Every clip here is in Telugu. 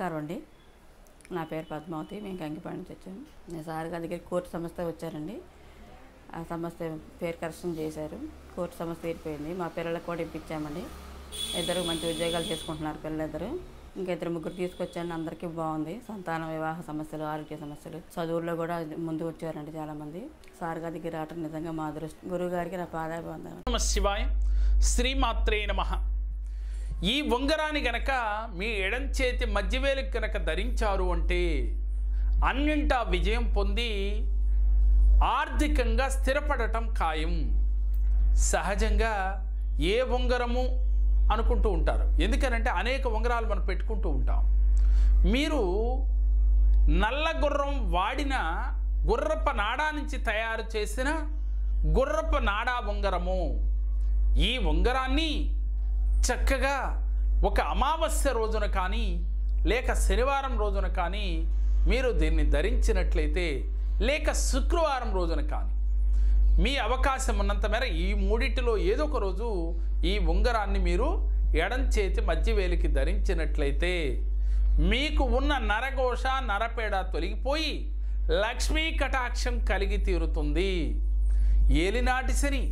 నమస్కారం అండి. నా పేరు పద్మావతి మేము కంకిపాడి నుంచి వచ్చాము నేను సార్ గారి దగ్గర కోర్టు సంస్థ వచ్చారండి. ఆ సంస్థ పేరు కరెక్షన్ చేశారు. కోర్టు సంస్థ తీరిపోయింది. మా పిల్లలకు కూడా ఇప్పించామండి. ఇద్దరు మంచి ఉద్యోగాలు చేసుకుంటున్నారు పిల్లలిద్దరు. ఇంకా ఇద్దరు ముగ్గురు తీసుకొచ్చాను అందరికీ బాగుంది. సంతాన వివాహ సమస్యలు ఆరోగ్య సమస్యలు. చదువుల్లో కూడా ముందు వచ్చారండి చాలామంది. సార్ గారి దగ్గర రావటం నిజంగా మా అదృష్టం. గురువు గారికి నా పాదాభివందనం శివాయ. శ్రీమాత్రే నమ. ఈ ఉంగరాన్ని గనక మీ ఎడం చేతి మధ్యవేలికి గనక ధరించారు అంటే అన్నింటా విజయం పొంది ఆర్థికంగా స్థిరపడటం ఖాయం. సహజంగా ఏ ఉంగరము అనుకుంటూ ఉంటారు. ఎందుకనంటే అనేక ఉంగరాలు మనం పెట్టుకుంటూ ఉంటాం. మీరు నల్ల గుర్రం వాడిన గుర్రప్ప నాడా నుంచి తయారు చేసిన గుర్రప్ప నాడా ఉంగరము. ఈ ఉంగరాన్ని చక్కగా ఒక అమావాస్య రోజున కానీ లేక శనివారం రోజున కానీ మీరు దీన్ని ధరించినట్లయితే లేక శుక్రవారం రోజున కానీ మీ అవకాశం ఉన్నంత మేర ఈ మూడిటిలో ఏదో ఒక రోజు ఈ ఉంగరాన్ని మీరు ఎడం చేతి మధ్య వేలికి ధరించినట్లయితే మీకు ఉన్న నరఘోష నరపేడ తొలగిపోయి లక్ష్మీ కటాక్షం కలిగి తీరుతుంది. ఏలినాటి శని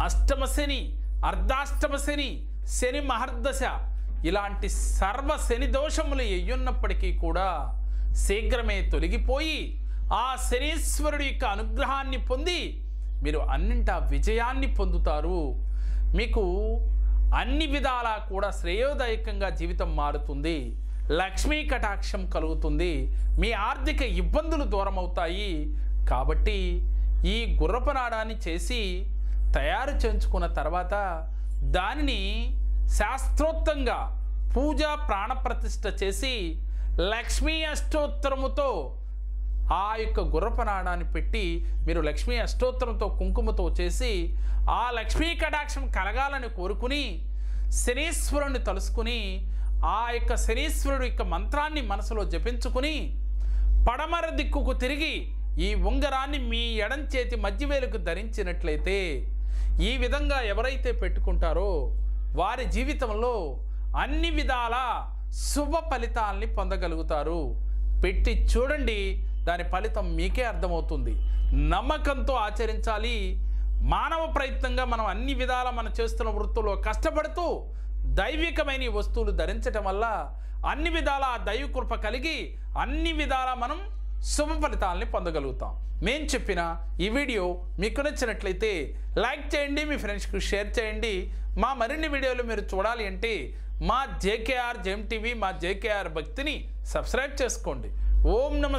అష్టమ శని అర్ధాష్టమ శని శని మహర్దశ. ఇలాంటి సర్వ శని దోషములు ఎయ్యున్నప్పటికీ కూడా శీఘ్రమే తొలగిపోయి ఆ శనీశ్వరుడి యొక్క అనుగ్రహాన్ని పొంది మీరు అన్నింటా విజయాన్ని పొందుతారు. మీకు అన్ని విధాలా కూడా శ్రేయోదాయకంగా జీవితం మారుతుంది. లక్ష్మీ కటాక్షం కలుగుతుంది. మీ ఆర్థిక ఇబ్బందులు దూరం అవుతాయి కాబట్టి ఈ గుర్రపనాడాన్ని చేసి తయారు చేయించుకున్న తర్వాత దానిని శాస్త్రోక్తంగా పూజ ప్రాణప్రతిష్ఠ చేసి లక్ష్మీ అష్టోత్తరముతో ఆ యొక్క గుర్రపనాడాన్ని పెట్టి మీరు లక్ష్మీ అష్టోత్తరంతో కుంకుమతో చేసి ఆ లక్ష్మీ కటాక్షం కలగాలని కోరుకుని శనీశ్వరుని తలుసుకుని ఆ యొక్క శనీశ్వరుడు యొక్క మంత్రాన్ని మనసులో జపించుకుని పడమర దిక్కుకు తిరిగి ఈ ఉంగరాన్ని మీ ఎడం చేతి మధ్యవేలకు ధరించినట్లయితే ఈ విధంగా ఎవరైతే పెట్టుకుంటారో వారి జీవితంలో అన్ని విధాల శుభ ఫలితాల్ని పొందగలుగుతారు. పెట్టి చూడండి దాని ఫలితం మీకే అర్థమవుతుంది. నమ్మకంతో ఆచరించాలి. మానవ ప్రయత్నంగా మనం అన్ని విధాల మనం చేస్తున్న వృత్తుల్లో కష్టపడుతూ దైవికమైన వస్తువులు ధరించటం వల్ల అన్ని విధాల దైవకృప దైవ కృప కలిగి అన్ని విధాల మనం శుభ ఫలితాలని పొందగలుగుతాం. మేము చెప్పిన ఈ వీడియో మీకు నచ్చినట్లయితే లైక్ చేయండి మీ ఫ్రెండ్స్కి షేర్ చేయండి. మా మరిన్ని వీడియోలు మీరు చూడాలి అంటే మా జేకేఆర్ జెమ్ టీవీ మా జేకేఆర్ భక్తిని సబ్స్క్రైబ్ చేసుకోండి. ఓం నమ